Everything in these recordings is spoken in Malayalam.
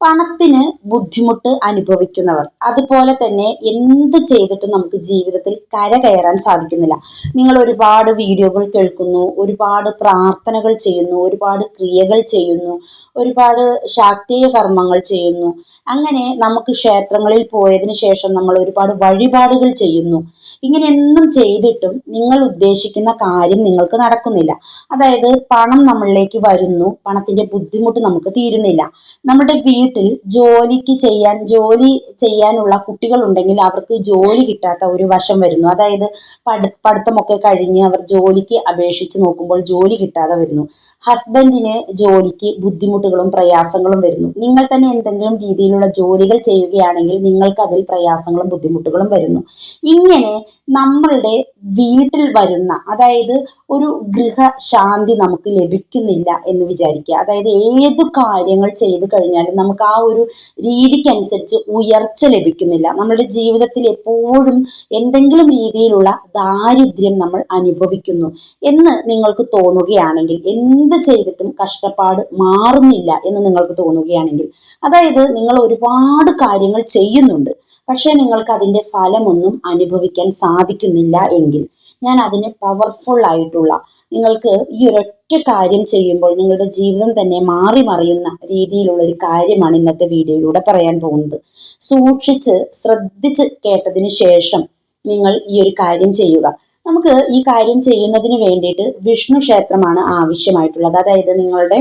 പണത്തിന് ബുദ്ധിമുട്ട് അനുഭവിക്കുന്നവർ. അതുപോലെ തന്നെ എന്ത് ചെയ്തിട്ടും നമുക്ക് ജീവിതത്തിൽ കര കയറാൻ സാധിക്കുന്നില്ല. നിങ്ങൾ ഒരുപാട് വീഡിയോകൾ കേൾക്കുന്നു ഒരുപാട് പ്രാർത്ഥനകൾ ചെയ്യുന്നു ഒരുപാട് ക്രിയകൾ ചെയ്യുന്നു ഒരുപാട് ശാക്തീയ കർമ്മങ്ങൾ ചെയ്യുന്നു. അങ്ങനെ നമുക്ക് ക്ഷേത്രങ്ങളിൽ പോയതിനു ശേഷം നമ്മൾ ഒരുപാട് വഴിപാടുകൾ ചെയ്യുന്നു. ഇങ്ങനെ എന്നും ചെയ്തിട്ടും നിങ്ങൾ ഉദ്ദേശിക്കുന്ന കാര്യം നിങ്ങൾക്ക് നടക്കുന്നില്ല. അതായത് പണം നമ്മളിലേക്ക് വരുന്നു പണത്തിന്റെ ബുദ്ധിമുട്ട് നമുക്ക് തീരുന്നില്ല. നമ്മുടെ വീട്ടിൽ ജോലിക്ക് ചെയ്യാൻ ജോലി ചെയ്യാനുള്ള കുട്ടികളുണ്ടെങ്കിൽ അവർക്ക് ജോലി കിട്ടാത്ത ഒരു വശം വരുന്നു. അതായത് പഠി പഠിത്തമൊക്കെ കഴിഞ്ഞ് അവർ ജോലിക്ക് അപേക്ഷിച്ച് നോക്കുമ്പോൾ ജോലി കിട്ടാതെ വരുന്നു. ഹസ്ബൻഡിന് ജോലിക്ക് ബുദ്ധിമുട്ടുകളും പ്രയാസങ്ങളും വരുന്നു. നിങ്ങൾ തന്നെ എന്തെങ്കിലും രീതിയിലുള്ള ജോലികൾ ചെയ്യുകയാണെങ്കിൽ നിങ്ങൾക്ക് അതിൽ പ്രയാസങ്ങളും ബുദ്ധിമുട്ടുകളും വരുന്നു. ഇങ്ങനെ നമ്മളുടെ വീട്ടിൽ വരുന്ന അതായത് ഒരു ഗൃഹശാന്തി നമുക്ക് ലഭിക്കുന്നില്ല എന്ന് വിചാരിക്കുക. അതായത് ഏതു കാര്യങ്ങൾ ചെയ്തു കഴിഞ്ഞാലും നമുക്ക് ആ ഒരു രീതിക്കനുസരിച്ച് ഉയർച്ച ലഭിക്കുന്നില്ല. നമ്മുടെ ജീവിതത്തിൽ എപ്പോഴും എന്തെങ്കിലും രീതിയിലുള്ള ദാരിദ്ര്യം നമ്മൾ അനുഭവിക്കുന്നു എന്ന് നിങ്ങൾക്ക് തോന്നുകയാണെങ്കിൽ എന്ത് ചെയ്തിട്ടും കഷ്ടപ്പാട് മാറുന്നില്ല എന്ന് നിങ്ങൾക്ക് തോന്നുകയാണെങ്കിൽ അതായത് നിങ്ങൾ ഒരുപാട് കാര്യങ്ങൾ ചെയ്യുന്നുണ്ട് പക്ഷേ നിങ്ങൾക്ക് അതിന്റെ ഫലമൊന്നും അനുഭവിക്കാൻ സാധിക്കുന്നില്ല എങ്കിൽ ഞാൻ അതിന് പവർഫുൾ ആയിട്ടുള്ള നിങ്ങൾക്ക് ഈ ഒരൊറ്റ കാര്യം ചെയ്യുമ്പോൾ നിങ്ങളുടെ ജീവിതം തന്നെ മാറി മറിയുന്ന രീതിയിലുള്ള ഒരു കാര്യമാണ് ഇന്നത്തെ വീഡിയോയിലൂടെ പറയാൻ പോകുന്നത്. സൂക്ഷിച്ച് ശ്രദ്ധിച്ച് കേട്ടതിന് ശേഷം നിങ്ങൾ ഈ ഒരു കാര്യം ചെയ്യുക. നമുക്ക് ഈ കാര്യം ചെയ്യുന്നതിന് വേണ്ടിയിട്ട് വിഷ്ണു ക്ഷേത്രമാണ് ആവശ്യമായിട്ടുള്ളത്. അതായത് നിങ്ങളുടെ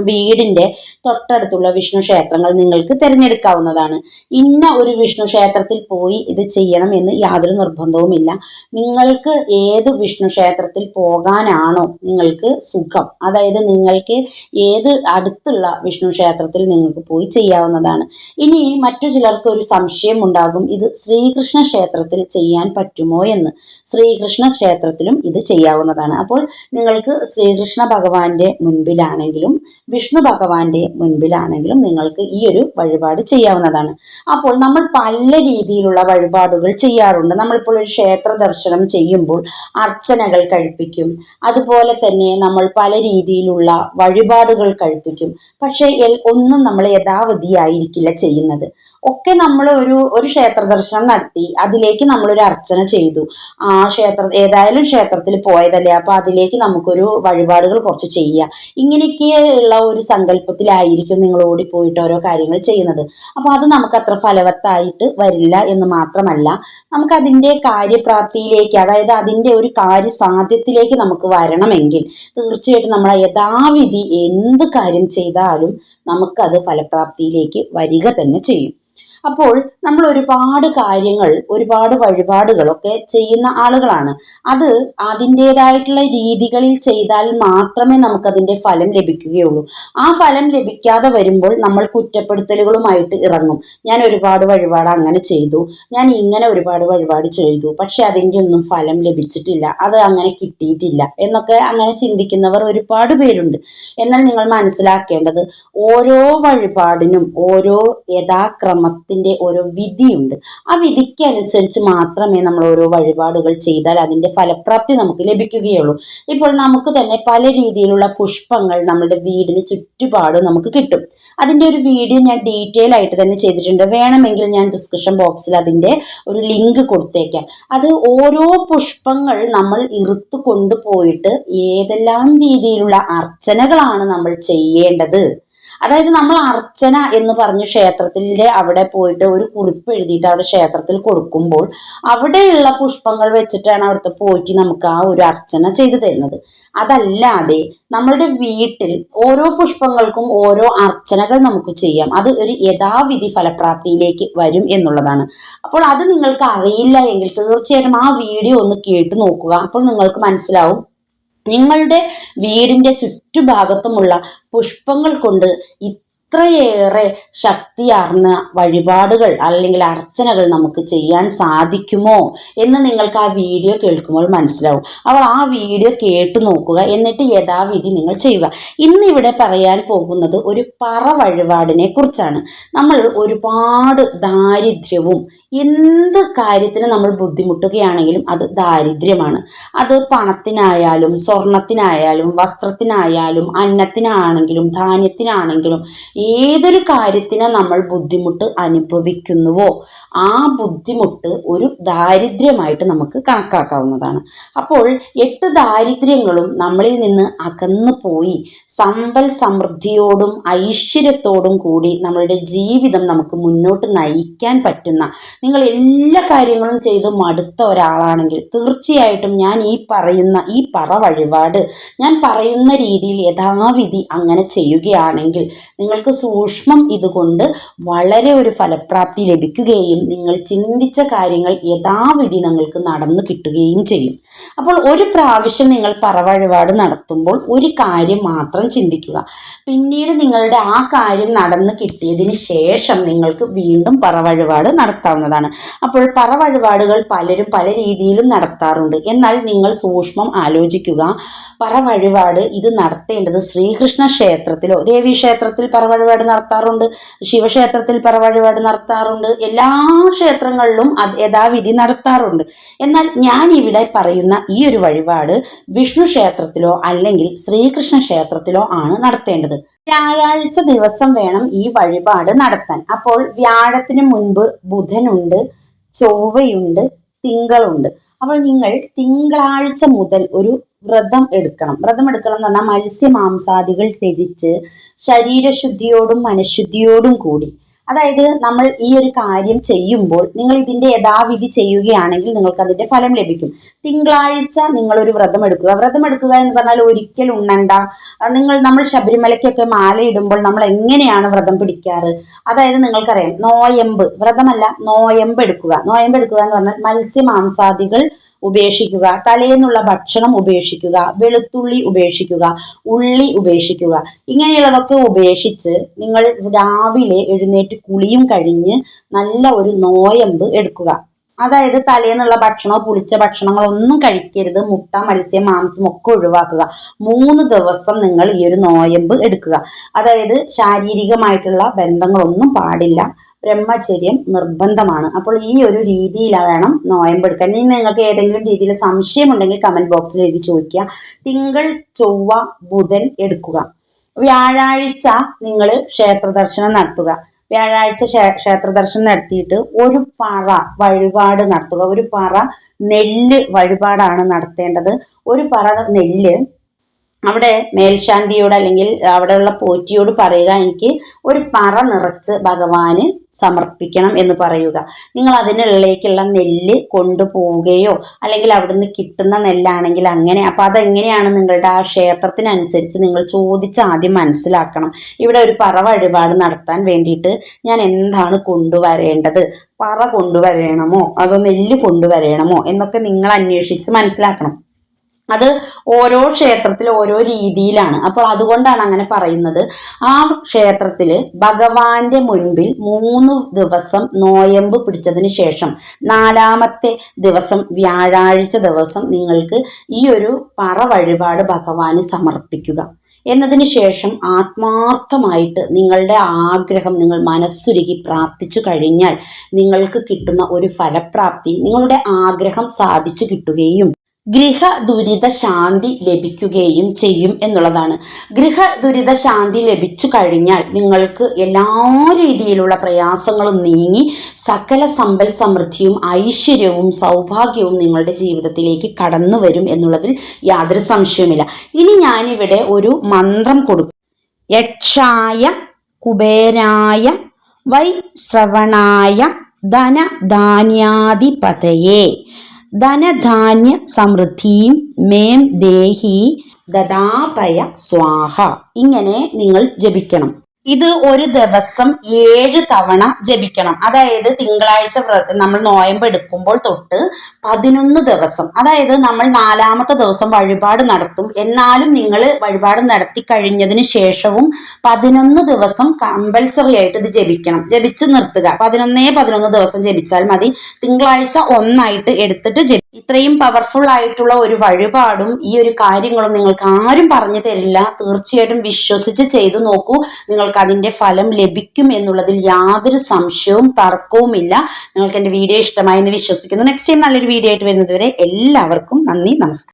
വീടിന്റെ തൊട്ടടുത്തുള്ള വിഷ്ണു ക്ഷേത്രങ്ങൾ നിങ്ങൾക്ക് തിരഞ്ഞെടുക്കാവുന്നതാണ്. ഇന്ന ഒരു വിഷ്ണു ക്ഷേത്രത്തിൽ പോയി ഇത് ചെയ്യണം എന്ന് യാതൊരു നിർബന്ധവുമില്ല. നിങ്ങൾക്ക് ഏത് വിഷ്ണു ക്ഷേത്രത്തിൽ പോകാനാണോ നിങ്ങൾക്ക് സുഖം. അതായത് നിങ്ങൾക്ക് ഏത് അടുത്തുള്ള വിഷ്ണു ക്ഷേത്രത്തിൽ നിങ്ങൾക്ക് പോയി ചെയ്യാവുന്നതാണ്. ഇനി മറ്റു ചിലർക്ക് ഒരു സംശയം ഉണ്ടാകും ഇത് ശ്രീകൃഷ്ണ ക്ഷേത്രത്തിൽ ചെയ്യാൻ പറ്റുമോ എന്ന്. ശ്രീകൃഷ്ണ ക്ഷേത്രത്തിലും ഇത് ചെയ്യാവുന്നതാണ്. അപ്പോൾ നിങ്ങൾക്ക് ശ്രീകൃഷ്ണ ഭഗവാന്റെ മുൻപിലാണെങ്കിലും വിഷ്ണു ഭഗവാന്റെ മുൻപിലാണെങ്കിലും നിങ്ങൾക്ക് ഈ ഒരു വഴിപാട് ചെയ്യാവുന്നതാണ്. അപ്പോൾ നമ്മൾ പല രീതിയിലുള്ള വഴിപാടുകൾ ചെയ്യാറുണ്ട്. നമ്മളിപ്പോൾ ഒരു ക്ഷേത്ര ദർശനം ചെയ്യുമ്പോൾ അർച്ചനകൾ കഴിപ്പിക്കും. അതുപോലെ തന്നെ നമ്മൾ പല രീതിയിലുള്ള വഴിപാടുകൾ കഴിപ്പിക്കും. പക്ഷേ ഒന്നും നമ്മൾ യഥാവധിയായിരിക്കില്ല ചെയ്യുന്നത്. ഒക്കെ നമ്മൾ ഒരു ഒരു ക്ഷേത്ര ദർശനം നടത്തി അതിലേക്ക് നമ്മളൊരു അർച്ചന ചെയ്തു. ആ ക്ഷേത്ര ഏതായാലും ക്ഷേത്രത്തിൽ പോയതല്ലേ അപ്പോൾ അതിലേക്ക് നമുക്കൊരു വഴിപാടുകൾ കുറച്ച് ചെയ്യുക ഇങ്ങനെയൊക്കെ ഉള്ള ഒരു സങ്കല്പത്തിലായിരിക്കും നിങ്ങൾ ഓടിപ്പോയിട്ട് ഓരോ കാര്യങ്ങൾ ചെയ്യുന്നത്. അപ്പോൾ അത് നമുക്ക് അത്ര ഫലവത്തായിട്ട് വരില്ല എന്ന് മാത്രമല്ല നമുക്ക് അതിന്റെ കാര്യപ്രാപ്തിയിലേക്ക് അതായത് അതിന്റെ ഒരു കാര്യസാധ്യത്തിലേക്ക് നമുക്ക് വരണമെങ്കിൽ തീർച്ചയായിട്ടും നമ്മൾ യഥാവിധി എന്ത് കാര്യം ചെയ്താലും നമുക്കത് ഫലപ്രാപ്തിയിലേക്ക് വരിക തന്നെ ചെയ്യും. അപ്പോൾ നമ്മൾ ഒരുപാട് കാര്യങ്ങൾ ഒരുപാട് വഴിപാടുകളൊക്കെ ചെയ്യുന്ന ആളുകളാണ്. അത് അതിന്റെതായിട്ടുള്ള രീതികളിൽ ചെയ്താൽ മാത്രമേ നമുക്കതിന്റെ ഫലം ലഭിക്കുകയുള്ളൂ. ആ ഫലം ലഭിക്കാതെ വരുമ്പോൾ നമ്മൾ കുറ്റപ്പെടുത്തലുകളുമായിട്ട് ഇറങ്ങും. ഞാൻ ഒരുപാട് വഴിപാട് അങ്ങനെ ചെയ്തു. ഞാൻ ഇങ്ങനെ ഒരുപാട് വഴിപാട് ചെയ്തു. പക്ഷെ അതിന്റെ ഒന്നും ഫലം ലഭിച്ചിട്ടില്ല. അത് അങ്ങനെ കിട്ടിയിട്ടില്ല എന്നൊക്കെ അങ്ങനെ ചിന്തിക്കുന്നവർ ഒരുപാട് പേരുണ്ട്. എന്നാൽ നിങ്ങൾ മനസ്സിലാക്കേണ്ടത് ഓരോ വഴിപാടിനും ഓരോ യഥാക്രമത്തിന്റെ ഓരോ വിധിയുണ്ട്. ആ വിധിക്ക് അനുസരിച്ച് മാത്രമേ നമ്മൾ ഓരോ വഴിപാടുകൾ ചെയ്താൽ അതിന്റെ ഫലപ്രാപ്തി നമുക്ക് ലഭിക്കുകയുള്ളൂ. ഇപ്പോൾ നമുക്ക് തന്നെ പല രീതിയിലുള്ള പുഷ്പങ്ങൾ നമ്മുടെ വീടിന് ചുറ്റുപാടും നമുക്ക് കിട്ടും. അതിന്റെ ഒരു വീഡിയോ ഞാൻ ഡീറ്റെയിൽ ആയിട്ട് തന്നെ ചെയ്തിട്ടുണ്ട്. വേണമെങ്കിൽ ഞാൻ ഡിസ്ക്രിപ്ഷൻ ബോക്സിൽ അതിന്റെ ഒരു ലിങ്ക് കൊടുത്തേക്കാം. അത് ഓരോ പുഷ്പങ്ങൾ നമ്മൾ ഇറുത്തു കൊണ്ടുപോയിട്ട് ഏതെല്ലാം രീതിയിലുള്ള അർച്ചനകളാണ് നമ്മൾ ചെയ്യേണ്ടത്? അതായത് നമ്മൾ അർച്ചന എന്ന് പറഞ്ഞ് ക്ഷേത്രത്തിന്റെ അവിടെ പോയിട്ട് ഒരു കുറിപ്പ് എഴുതിയിട്ട് അവിടെ ക്ഷേത്രത്തിൽ കൊടുക്കുമ്പോൾ അവിടെയുള്ള പുഷ്പങ്ങൾ വെച്ചിട്ടാണ് അവിടുത്തെ പോറ്റി നമുക്ക് ആ ഒരു അർച്ചന ചെയ്തു തരുന്നത്. അതല്ലാതെ നമ്മളുടെ വീട്ടിൽ ഓരോ പുഷ്പങ്ങൾക്കും ഓരോ അർച്ചനകൾ നമുക്ക് ചെയ്യാം. അത് ഒരു യഥാവിധി ഫലപ്രാപ്തിയിലേക്ക് വരും എന്നുള്ളതാണ്. അപ്പോൾ അത് നിങ്ങൾക്ക് അറിയില്ല എങ്കിൽ തീർച്ചയായിട്ടും ആ വീഡിയോ ഒന്ന് കേട്ട് നോക്കുക. അപ്പോൾ നിങ്ങൾക്ക് മനസ്സിലാവും നിങ്ങളുടെ വീടിന്റെ ചുറ്റുഭാഗത്തുമുള്ള പുഷ്പങ്ങൾ കൊണ്ട് ഇത്രയേറെ ശക്തിയാർന്ന വഴിപാടുകൾ അല്ലെങ്കിൽ അർച്ചനകൾ നമുക്ക് ചെയ്യാൻ സാധിക്കുമോ എന്ന് നിങ്ങൾക്ക് ആ വീഡിയോ കേൾക്കുമ്പോൾ മനസ്സിലാവും. അപ്പോൾ ആ വീഡിയോ കേട്ടു നോക്കുക. എന്നിട്ട് യഥാവിധി നിങ്ങൾ ചെയ്യുക. ഇന്നിവിടെ പറയാൻ പോകുന്നത് ഒരു പറ വഴിപാടിനെ കുറിച്ചാണ്. നമ്മൾ ഒരുപാട് ദാരിദ്ര്യവും എന്ത് കാര്യത്തിന് നമ്മൾ ബുദ്ധിമുട്ടുകയാണെങ്കിലും അത് ദാരിദ്ര്യമാണ്. അത് പണത്തിനായാലും സ്വർണത്തിനായാലും വസ്ത്രത്തിനായാലും അന്നത്തിനാണെങ്കിലും ധാന്യത്തിനാണെങ്കിലും ഏതൊരു കാര്യത്തിന് നമ്മൾ ബുദ്ധിമുട്ട് അനുഭവിക്കുന്നുവോ ആ ബുദ്ധിമുട്ട് ഒരു ദാരിദ്ര്യമായിട്ട് നമുക്ക് കണക്കാക്കാവുന്നതാണ്. അപ്പോൾ എട്ട് ദാരിദ്ര്യങ്ങളും നമ്മളിൽ നിന്ന് അകന്നു പോയി. സമ്പൽ സമൃദ്ധിയോടും ഐശ്വര്യത്തോടും കൂടി നമ്മളുടെ ജീവിതം നമുക്ക് മുന്നോട്ട് നയിക്കാൻ പറ്റുന്ന നിങ്ങൾ എല്ലാ കാര്യങ്ങളും ചെയ്ത് മടുത്ത ഒരാളാണെങ്കിൽ തീർച്ചയായിട്ടും ഞാൻ ഈ പറയുന്ന ഈ പറ വഴിപാട് ഞാൻ പറയുന്ന രീതിയിൽ യഥാവിധി അങ്ങനെ ചെയ്യുകയാണെങ്കിൽ നിങ്ങൾക്ക് സൂക്ഷ്മം ഇതുകൊണ്ട് വളരെ ഒരു ഫലപ്രാപ്തി ലഭിക്കുകയും നിങ്ങൾ ചിന്തിച്ച കാര്യങ്ങൾ യഥാവിധി നിങ്ങൾക്ക് നടന്നു കിട്ടുകയും ചെയ്യും. അപ്പോൾ ഒരു പ്രാവശ്യം നിങ്ങൾ പറവഴിപാട് നടത്തുമ്പോൾ ഒരു കാര്യം മാത്രം ചിന്തിക്കുക. പിന്നീട് നിങ്ങളുടെ ആ കാര്യം നടന്നു കിട്ടിയതിന് ശേഷം നിങ്ങൾക്ക് വീണ്ടും പറവഴിപാട് നടത്താവുന്നതാണ്. അപ്പോൾ പറവഴിപാടുകൾ പലരും പല രീതിയിലും നടത്താറുണ്ട്. എന്നാൽ നിങ്ങൾ സൂക്ഷ്മം ആലോചിക്കുക. പറവഴിപാട് ഇത് നടത്തേണ്ടത് ശ്രീകൃഷ്ണ ക്ഷേത്രത്തിലോ ദേവീ ക്ഷേത്രത്തിൽ പറ വഴിപാട് നടത്താറുണ്ട്. ശിവക്ഷേത്രത്തിൽ പിറവഴിപാട് നടത്താറുണ്ട്. എല്ലാ ക്ഷേത്രങ്ങളിലും അത് യഥാവിധി നടത്താറുണ്ട്. എന്നാൽ ഞാൻ ഇവിടെ പറയുന്ന ഈ ഒരു വഴിപാട് വിഷ്ണു ക്ഷേത്രത്തിലോ അല്ലെങ്കിൽ ശ്രീകൃഷ്ണ ക്ഷേത്രത്തിലോ ആണ് നടത്തേണ്ടത്. വ്യാഴാഴ്ച ദിവസം വേണം ഈ വഴിപാട് നടത്താൻ. അപ്പോൾ വ്യാഴത്തിന് മുൻപ് ബുധനുണ്ട് ചൊവ്വയുണ്ട് തിങ്കളുണ്ട്. അപ്പോൾ നിങ്ങൾ തിങ്കളാഴ്ച മുതൽ ഒരു വ്രതം എടുക്കണം. വ്രതം എടുക്കണം എന്ന് പറഞ്ഞാൽ മത്സ്യമാംസാദികൾ ത്യജിച്ച് ശരീരശുദ്ധിയോടും മനഃശുദ്ധിയോടും കൂടി. അതായത് നമ്മൾ ഈ ഒരു കാര്യം ചെയ്യുമ്പോൾ നിങ്ങൾ ഇതിന്റെ യഥാവിധി ചെയ്യുകയാണെങ്കിൽ നിങ്ങൾക്ക് അതിന്റെ ഫലം ലഭിക്കും. തിങ്കളാഴ്ച നിങ്ങൾ ഒരു വ്രതം എടുക്കുക. വ്രതം എടുക്കുക എന്ന് പറഞ്ഞാൽ ഒരിക്കൽ ഉണ്ണണ്ട. നിങ്ങൾ നമ്മൾ ശബരിമലയ്ക്കൊക്കെ മാലയിടുമ്പോൾ നമ്മൾ എങ്ങനെയാണ് വ്രതം പിടിക്കാറ്? അതായത് നിങ്ങൾക്കറിയാം നോയമ്പ്. വ്രതമല്ല നോയമ്പ് എടുക്കുക. നോയമ്പ് എടുക്കുക എന്ന് പറഞ്ഞാൽ മത്സ്യമാംസാദികൾ ഉപേക്ഷിക്കുക തലേന്നുള്ള ഭക്ഷണം ഉപേക്ഷിക്കുക വെളുത്തുള്ളി ഉപേക്ഷിക്കുക ഉള്ളി ഉപേക്ഷിക്കുക. ഇങ്ങനെയുള്ളതൊക്കെ ഉപേക്ഷിച്ച് നിങ്ങൾ രാവിലെ എഴുന്നേറ്റ് കുളിയും കഴിഞ്ഞ് നല്ല ഒരു നോയമ്പ് എടുക്കുക. അതായത് തലേന്നുള്ള ഭക്ഷണമോ പുളിച്ച ഭക്ഷണങ്ങളൊന്നും കഴിക്കരുത്. മുട്ട മത്സ്യം മാംസം ഒക്കെ ഒഴിവാക്കുക. മൂന്ന് ദിവസം നിങ്ങൾ ഈ ഒരു നോയമ്പ് എടുക്കുക. അതായത് ശാരീരികമായിട്ടുള്ള ബന്ധങ്ങളൊന്നും പാടില്ല. ബ്രഹ്മചര്യം നിർബന്ധമാണ്. അപ്പോൾ ഈ ഒരു രീതിയിൽ വേണം നോയമ്പ് എടുക്കാൻ. ഇനി നിങ്ങൾക്ക് ഏതെങ്കിലും രീതിയിൽ സംശയമുണ്ടെങ്കിൽ കമന്റ് ബോക്സിൽ എഴുതി ചോദിക്കുക. തിങ്കൾ ചൊവ്വ ബുധൻ എടുക്കുക. വ്യാഴാഴ്ച നിങ്ങൾ ക്ഷേത്ര ദർശനം നടത്തുക. വ്യാഴാഴ്ച ക്ഷേത്ര ദർശനം നടത്തിയിട്ട് ഒരു പറ വഴിപാട് നടത്തുക. ഒരു പറ നെല്ല് വഴിപാടാണ് നടത്തേണ്ടത്. ഒരു പറ നെല്ല് അവിടെ മേൽശാന്തിയോട് അല്ലെങ്കിൽ അവിടെയുള്ള പോറ്റിയോട് പറയുക എനിക്ക് ഒരു പറ നിറച്ച് ഭഗവാന് സമർപ്പിക്കണം എന്ന് പറയുക. നിങ്ങൾ അതിനുള്ളിലേക്കുള്ള നെല്ല് കൊണ്ടുപോവുകയോ അല്ലെങ്കിൽ അവിടുന്ന് കിട്ടുന്ന നെല്ലാണെങ്കിൽ അങ്ങനെ. അപ്പോൾ അതെങ്ങനെയാണ് നിങ്ങളുടെ ആ ക്ഷേത്രത്തിനനുസരിച്ച് നിങ്ങൾ ചോദിച്ച് ആദ്യം മനസ്സിലാക്കണം. ഇവിടെ ഒരു പറ വഴിപാട് നടത്താൻ വേണ്ടിയിട്ട് ഞാൻ എന്താണ് കൊണ്ടുവരേണ്ടത്? പറ കൊണ്ടുവരണമോ? അതോ നെല്ല് കൊണ്ടുവരണമോ? എന്നൊക്കെ നിങ്ങൾ അന്വേഷിച്ച് മനസ്സിലാക്കണം. അത് ഓരോ ക്ഷേത്രത്തിൽ ഓരോ രീതിയിലാണ്. അപ്പോൾ അതുകൊണ്ടാണ് അങ്ങനെ പറയുന്നത്. ആ ക്ഷേത്രത്തിൽ ഭഗവാന്റെ മുൻപിൽ മൂന്ന് ദിവസം നോയമ്പ് പിടിച്ചതിന് ശേഷം നാലാമത്തെ ദിവസം വ്യാഴാഴ്ച ദിവസം നിങ്ങൾക്ക് ഈ ഒരു പറ വഴിപാട് ഭഗവാന് സമർപ്പിക്കുക. എന്നതിന് ശേഷം ആത്മാർത്ഥമായിട്ട് നിങ്ങളുടെ ആഗ്രഹം നിങ്ങൾ മനസ്സുരുകി പ്രാർത്ഥിച്ചു കഴിഞ്ഞാൽ നിങ്ങൾക്ക് കിട്ടുന്ന ഒരു ഫലപ്രാപ്തി നിങ്ങളുടെ ആഗ്രഹം സാധിച്ചു കിട്ടുകയും ഗൃഹ ദുരിത ശാന്തി ലഭിക്കുകയും ചെയ്യും എന്നുള്ളതാണ്. ഗൃഹ ദുരിത ശാന്തി ലഭിച്ചു കഴിഞ്ഞാൽ നിങ്ങൾക്ക് എല്ലാ രീതിയിലുള്ള പ്രയാസങ്ങളും നീങ്ങി സകല സമ്പൽ സമൃദ്ധിയും ഐശ്വര്യവും സൗഭാഗ്യവും നിങ്ങളുടെ ജീവിതത്തിലേക്ക് കടന്നു വരും എന്നുള്ളതിൽ യാതൊരു സംശയവുമില്ല. ഇനി ഞാനിവിടെ ഒരു മന്ത്രം കൊടുക്കും. യക്ഷായ കുബേരായ വൈ ശ്രവണായ ധനധാന്യാധിപതയെ ധനധാന്യ സമൃദ്ധിയും മേം ദേഹി ദദാപയ സ്വാഹ. ഇങ്ങനെ നിങ്ങൾ ജപിക്കണം. ഇത് ഒരു ദിവസം ഏഴ് തവണ ജപിക്കണം. അതായത് തിങ്കളാഴ്ച നമ്മൾ നോയമ്പ് എടുക്കുമ്പോൾ തൊട്ട് പതിനൊന്ന് ദിവസം. അതായത് നമ്മൾ നാലാമത്തെ ദിവസം വഴിപാട് നടത്തും. എന്നാലും നിങ്ങൾ വഴിപാട് നടത്തി കഴിഞ്ഞതിന് ശേഷവും പതിനൊന്ന് ദിവസം കമ്പൽസറി ആയിട്ട് ഇത് ജപിക്കണം. ജപിച്ച് നിർത്തുക. പതിനൊന്നേ പതിനൊന്ന് ദിവസം ജപിച്ചാൽ മതി. തിങ്കളാഴ്ച ഒന്നായിട്ട് എടുത്തിട്ട് ഇത്രയും പവർഫുൾ ആയിട്ടുള്ള ഒരു വഴിപാടും ഈ ഒരു കാര്യങ്ങളും നിങ്ങൾക്ക് ആരും പറഞ്ഞു തരില്ല. തീർച്ചയായിട്ടും വിശ്വസിച്ച് ചെയ്തു നോക്കൂ. നിങ്ങൾക്ക് അതിന്റെ ഫലം ലഭിക്കും എന്നുള്ളതിൽ യാതൊരു സംശയവും തർക്കവുമില്ല. നിങ്ങൾക്ക് എന്റെ വീഡിയോ ഇഷ്ടമായി എന്ന് വിശ്വസിക്കുന്നു. നെക്സ്റ്റ് ടൈം നല്ലൊരു വീഡിയോ ആയിട്ട് വരുന്നതുവരെ എല്ലാവർക്കും നന്ദി നമസ്കാരം.